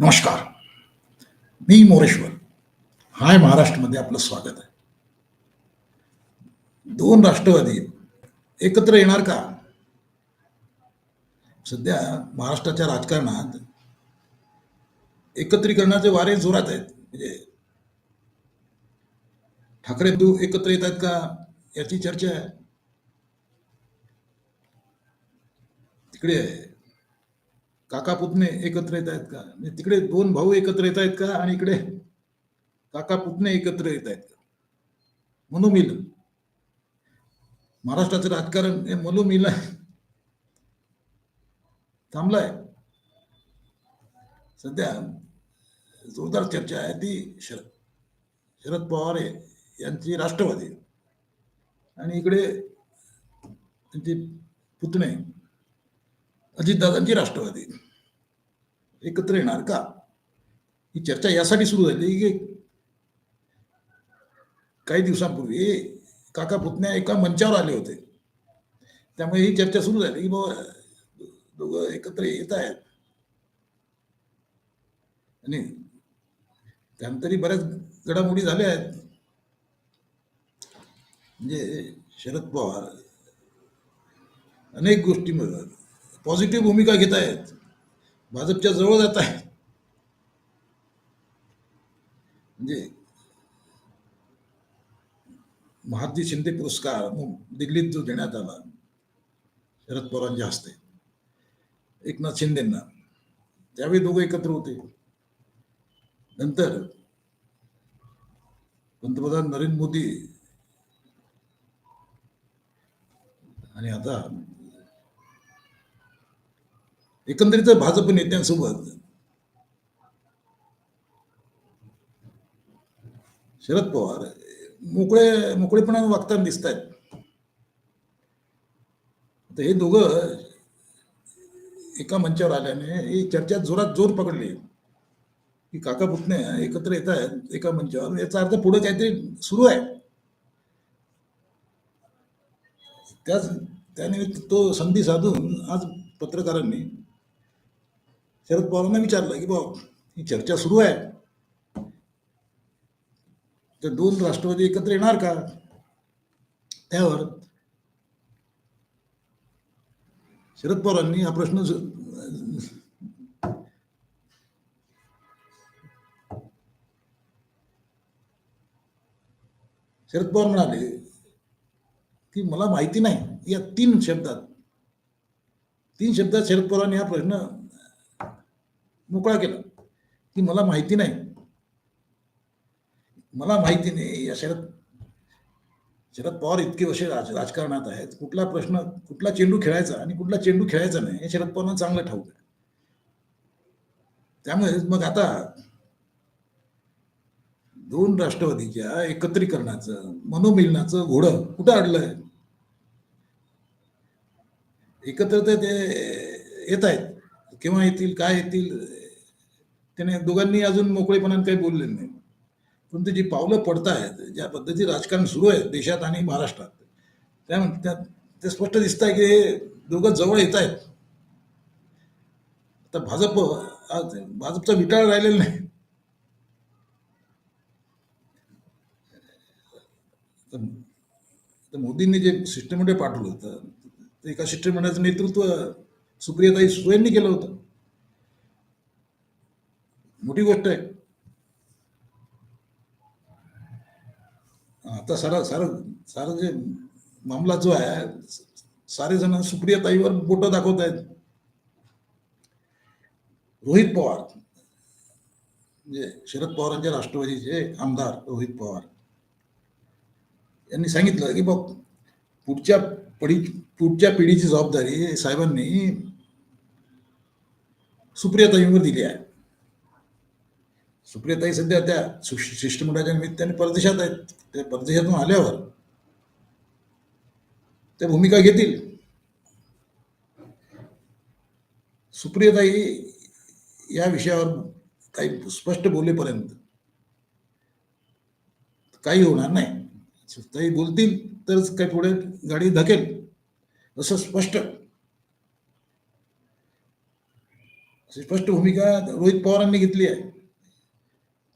नमस्कार. मी मोरेश्वर. हाय महाराष्ट्रमध्ये आपलं स्वागत आहे. दोन राष्ट्रवादी एकत्र येणार का? सध्या महाराष्ट्राच्या राजकारणात एकत्रीकरणाचे वारे जोरात आहेत. म्हणजे ठाकरे तू एकत्र येत आहेत का याची चर्चा आहे. तिकडे काका पुतणे एकत्र येत आहेत का? म्हणजे तिकडे दोन भाऊ एकत्र येत आहेत का? आणि इकडे काका पुतणे एकत्र येत आहेत का? मनोमिलन महाराष्ट्राचं राजकारण हे मनोमिलन थांबलाय. सध्या जोरदार चर्चा आहे ती शरद शरद पवार यांची राष्ट्रवादी. आणि इकडे त्यांचे पुतणे. अजितदादांची राष्ट्रवादी. एकत्र येणार का? ही चर्चा यासाठी सुरू झाली की काही दिवसांपूर्वी काका पुतण्या एका मंचावर आले होते. त्यामुळे ही चर्चा सुरू झाली की बाबा दोघं एकत्र येत आहेत. आणि त्यानंतरही बऱ्याच घडामोडी झाल्या आहेत. म्हणजे शरद पवार अनेक गोष्टी मिळतात. पॉझिटिव्ह भूमिका घेत आहेत. भाजपच्या जवळ जात आहेत. म्हणजे महात्मा शिंदे पुरस्कार दिल्लीत जो देण्यात आला शरद पवारांच्या हस्ते एकनाथ शिंदेंना. त्यावेळी दोघं एकत्र होते. नंतर पंतप्रधान नरेंद्र मोदी आणि आता एकंदरीत भाजप नेत्यांसोबत शरद पवार मोकळे मोकळेपणाने वागताना दिसत आहेत तर हे दोघं एका मंचावर आल्याने ही चर्चा जोरात जोर पकडली. की काका पुतणे एकत्र येत आहेत एका मंचावर. याचा अर्थ पुढे काहीतरी सुरू आहे. त्याच त्यानिमित्त तो संधी साधून आज पत्रकारांनी शरद पवारांना विचारलं की बाबा ही चर्चा सुरू आहे. तर दोन राष्ट्रवादी एकत्र येणार का? त्यावर शरद पवारांनी हा प्रश्न शरद पवार म्हणाले की मला माहिती नाही या तीन शब्दात. तीन शब्दात शरद पवारांनी हा प्रश्न मोकळा केला. की मला माहिती नाही. मला माहिती नाही या शरद शरद पवार इतके वर्ष राज राजकारणात आहेत. कुठला प्रश्न कुठला चेंडू खेळायचा आणि कुठला चेंडू खेळायचा नाही हे शरद पवारांना चांगलं ठाऊक आहे. त्यामुळे मग आता दोन राष्ट्रवादीच्या एकत्रीकरणाचं मनोमिलनाचं घोडं कुठं अडलंय एकत्र तर ते येत आहेत. केव्हा येतील काय येतील त्याने दोघांनी अजून मोकळेपणाने काही बोललेलं नाही. परंतु जी पावलं पडत आहेत ज्या पद्धती राजकारण सुरू आहे देशात आणि महाराष्ट्रात त्या त्यात ते स्पष्ट दिसत आहे की हे दोघं जवळ येत आहेत. आता भाजप आज भाजपचा विटाळ राहिलेला नाही. तर तर मोदींनी जे शिष्टमंडळ पाठवलं होतं ते एका शिष्टमंडळाचं नेतृत्व सुप्रियाताई सुरेंनी केलं होतं. मोठी गोष्ट आहे. आता सारा सारा सारा जे मामला जो आहे सारे जण सुप्रियाताईवर बोट दाखवत आहेत. रोहित पवार म्हणजे शरद पवारांच्या राष्ट्रवादीचे आमदार रोहित पवार यांनी सांगितलं की बघ पुढच्या पिढी पुढच्या पिढीची जबाबदारी साहेबांनी सुप्रियाताईंवर दिली आहे. सुप्रियाताई सध्या त्या शिष्टमंडळाच्या निमित्ताने परदेशात आहेत. त्या परदेशातून आल्यावर त्या भूमिका घेतील. सुप्रियाताई या विषयावर काही स्पष्ट बोलेपर्यंत काही होणार नाही. ताई बोलतील तरच काही पुढे गाडी धकेल असं स्पष्ट स्पष्ट भूमिका रोहित पवारांनी घेतली आहे.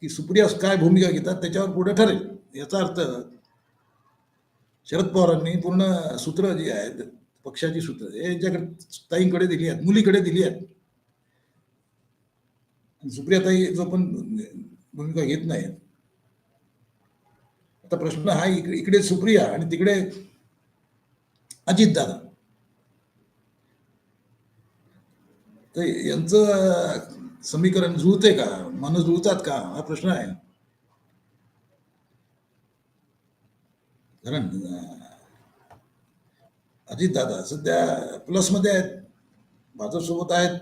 की सुप्रिया काय भूमिका घेतात त्याच्यावर पुढे ठरेल याचा अर्थ शरद पवारांनी पूर्ण सूत्र जी आहेत पक्षाची सूत्र यांच्याकडे ताईंकडे दिली आहेत मुलीकडे दिली आहेत. सुप्रियाताई जो पण भूमिका घेत नाही आता प्रश्न हा इकडे इकडे सुप्रिया आणि तिकडे अजित दादा तर यांचं समीकरण जुळते का? मन जुळतात का? हा प्रश्न आहे. कारण अजित दादा सध्या प्लसमध्ये आहेत. भाजप सोबत आहेत.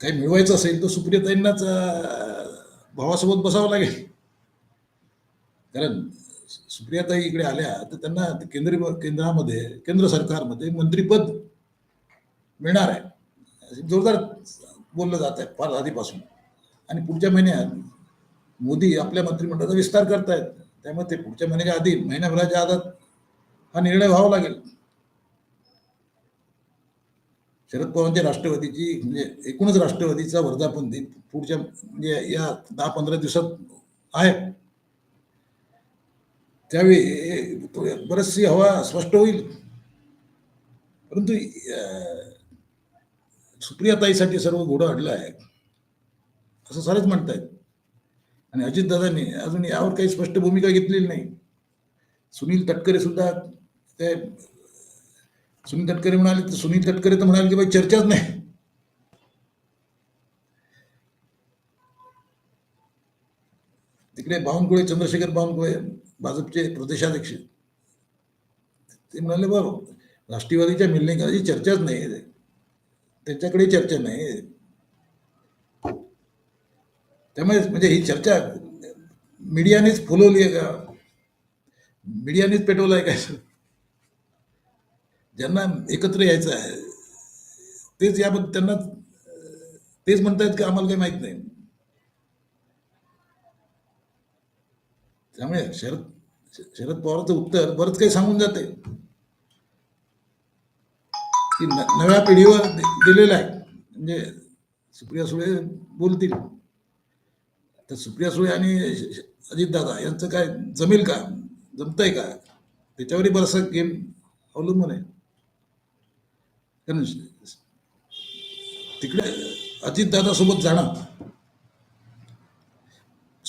काही मिळवायचं असेल तर सुप्रियताईंनाच भावासोबत बसावं लागेल. कारण सुप्रियाताई इकडे आल्या तर त्यांना केंद्रीय केंद्रामध्ये केंद्र सरकारमध्ये मंत्रीपद मिळणार आहे. जोरदार बोललं जात आहे फार आधीपासून. आणि पुढच्या महिन्यात मोदी आपल्या मंत्रिमंडळाचा विस्तार करतायत. त्यामुळे ते पुढच्या महिन्याच्या आधी महिन्याभराच्या आधात हा निर्णय व्हावा लागेल. शरद पवारांच्या राष्ट्रवादीची म्हणजे एकूणच राष्ट्रवादीचा वर्धापन दिन पुढच्या म्हणजे या दहा पंधरा दिवसात आहे. त्यावेळी तो बरीचशी हवा स्पष्ट होईल. परंतु सुप्रियाताईसाठी सर्व घोडं अडलं आहे असं सारेच म्हणतायत. आणि अजितदादांनी अजून यावर काही स्पष्ट भूमिका घेतलेली नाही. सुनील तटकरे सुद्धा ते सुनील तटकरे म्हणाले तर सुनील तटकरे तर म्हणाले की बाई चर्चाच नाही. तिकडे बावनकुळे चंद्रशेखर बावनकुळे भाजपचे प्रदेशाध्यक्ष. ते म्हणाले बा राष्ट्रवादीच्या मिलनेकराची चर्चाच नाही त्यांच्याकडे चर्चा नाही त्यामुळे म्हणजे ही चर्चा मीडियानेच फुलवली आहे का? मीडियानेच पेटवलं आहे का? ज्यांना एकत्र यायचं आहे तेच याबद्दल त्यांना तेच म्हणतायत की? आम्हाला काही माहीत नाही. त्यामुळे शरद शरद पवारचं उत्तर बरंच काही सांगून जाते. की नव्या पिढीवर दिलेलं आहे. म्हणजे सुप्रिया सुळे बोलतील. तर सुप्रिया सुळे आणि अजितदादा यांचं काय जमेल का? जमतंय का? त्याच्यावरही बराचसा गेम अवलंबून आहे. कारण तिकडे अजितदादा सोबत जाणं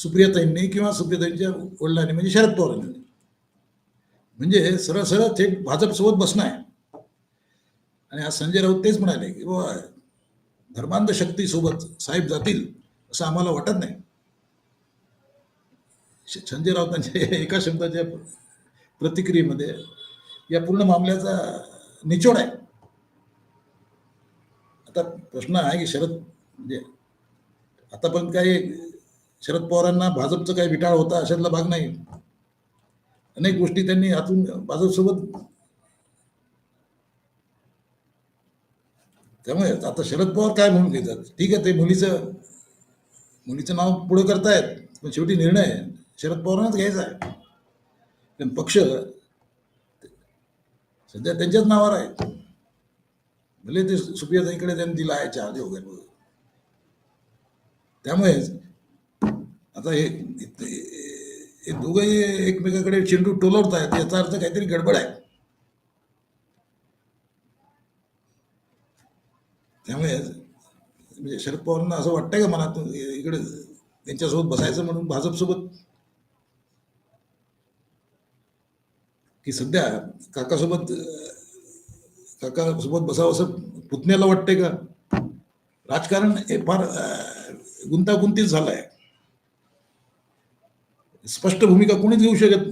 सुप्रियाताईंनी किंवा सुप्रियाताईंच्या वडिलांनी म्हणजे शरद पवारांनी. म्हणजे सरळ सरळ थेट भाजपसोबत बसणं आहे. आणि आज संजय राऊत तेच म्हणाले की बाबा धर्मांध शक्तीसोबत साहेब जातील असं आम्हाला वाटत नाही. श- संजय राऊतांच्या एका शब्दाच्या प्रतिक्रियेमध्ये या पूर्ण मामल्याचा निचोड आहे. आता प्रश्न आहे की शरद म्हणजे आता पण काही शरद पवारांना भाजपचं काही विटाळ होता अशातला भाग नाही. अनेक गोष्टी त्यांनी आतून भाजपसोबत त्यामुळे आता शरद पवार काय म्हणून घेतात? ठीक आहे ते मुलीचं मुलीचं नाव पुढे करतायत पण शेवटी निर्णय शरद पवारांनाच घ्यायचा आहे. कारण पक्ष सध्या त्यांच्याच नावावर आहे. भले ते सुप्रियाताईकडे त्यांनी दिला आहे चार्ज वगैरे. वगैरे त्यामुळेच आता हे हे दोघंही एकमेकाकडे चेंडू टोलवत आहेत याचा अर्थ काहीतरी गडबड आहे. त्यामुळे म्हणजे शरद पवारांना असं वाटतंय का मनात इकडे त्यांच्यासोबत बसायचं म्हणून भाजपसोबत? की सध्या काकासोबत काकासोबत बसावं असं पुतण्याला वाटतंय का? राजकारण हे फार गुंतागुंतीच झालं आहे स्पष्ट भूमिका कोणीच घेऊ शकत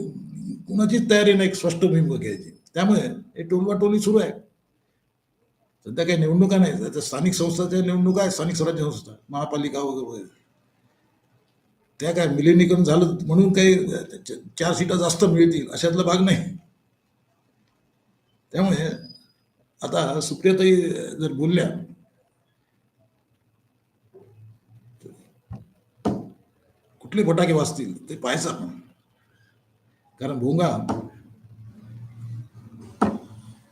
कुणाचीच तयारी नाही स्पष्ट भूमिका घ्यायची. त्यामुळे हे टोलवाटोली सुरू आहे. सध्या काही निवडणुका नाही. आता स्थानिक संस्थाच्या निवडणुका आहेत. स्थानिक स्वराज्य संस्था महापालिका वगैरे त्या काय मिलिनीकरण झालं म्हणून काही चार सीटा जास्त मिळतील अशातला भाग नाही. त्यामुळे आता सुप्रियाताई जर बोलल्या कुठले फटाके वाजतील ते पाहायचं आपण. कारण भोंगा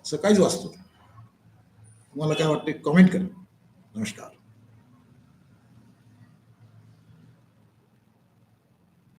सकाळीच वाचतो तुम्हाला काय वाटते कमेंट करा. नमस्कार.